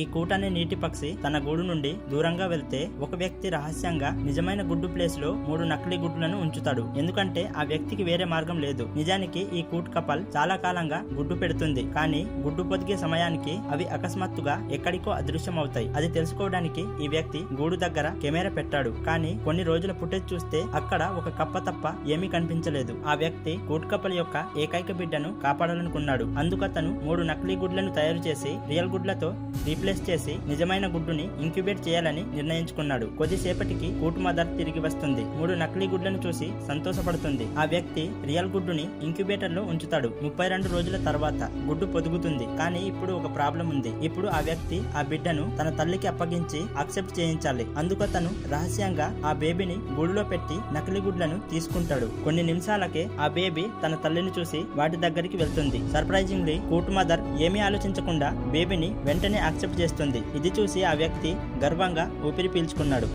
ఈ కూటనే నీటి పక్షి తన గూడు నుండి దూరంగా వెళ్తే ఒక వ్యక్తి రహస్యంగా నిజమైన గుడ్డు ప్లేస్లో మూడు నకిలీ గుడ్లను ఉంచుతాడు. ఎందుకంటే ఆ వ్యక్తికి వేరే మార్గం లేదు. నిజానికి ఈ కూట్ కపల్ చాలా కాలంగా గుడ్డు పెడుతుంది. కానీ గుడ్డు పొదిగే సమయానికి అవి అకస్మాత్తుగా ఎక్కడికో అదృశ్యం అవుతాయి అది తెలుసుకోవడానికి ఈ వ్యక్తి గూడు దగ్గర కెమెరా పెట్టాడు. కానీ కొన్ని రోజుల ఫుటేజ్ చూస్తే అక్కడ ఒక కప్ప తప్ప ఏమీ కనిపించలేదు. ఆ వ్యక్తి కూట్ కపల్ యొక్క ఏకైక బిడ్డను కాపాడాలనుకున్నాడు. అందుకతను మూడు నకిలీ గుడ్లను తయారు చేసి రియల్ గుడ్లతో రీప్లేస్ చేసి నిజమైన గుడ్డుని ఇంక్యుబేట్ చేయాలని నిర్ణయించుకున్నాడు. కొద్దిసేపటికి కూట్ మదర్ తిరిగి వస్తుంది. మూడు నకిలీ గుడ్లను చూసి సంతోషపడుతుంది. ఆ వ్యక్తి రియల్ గుడ్డుని ఇంక్యుబేటర్లో ఉంచుతాడు. ముప్పై రెండు రోజుల తర్వాత గుడ్డు పొదుగుతుంది. కానీ ఇప్పుడు ఒక ప్రాబ్లం ఉంది. ఇప్పుడు ఆ వ్యక్తి ఆ బిడ్డను తన తల్లికి అప్పగించి అక్సెప్ట్ చేయించాలి. అందుకు తను రహస్యంగా ఆ బేబీని గూడులో పెట్టి నకిలీ గుడ్లను తీసుకుంటాడు. కొన్ని నిమిషాలకే ఆ బేబీ తన తల్లిని చూసి వాటి దగ్గరికి వెళ్తుంది. సర్ప్రైజింగ్లీ కూట్ మదర్ ఏమీ ఆలోచించకుండా బేబీని వెంటనే యాక్సెప్ట్ చేస్తుంది. ఇది చూసి ఆ వ్యక్తి గర్వంగా ఊపిరి పీల్చుకున్నాడు.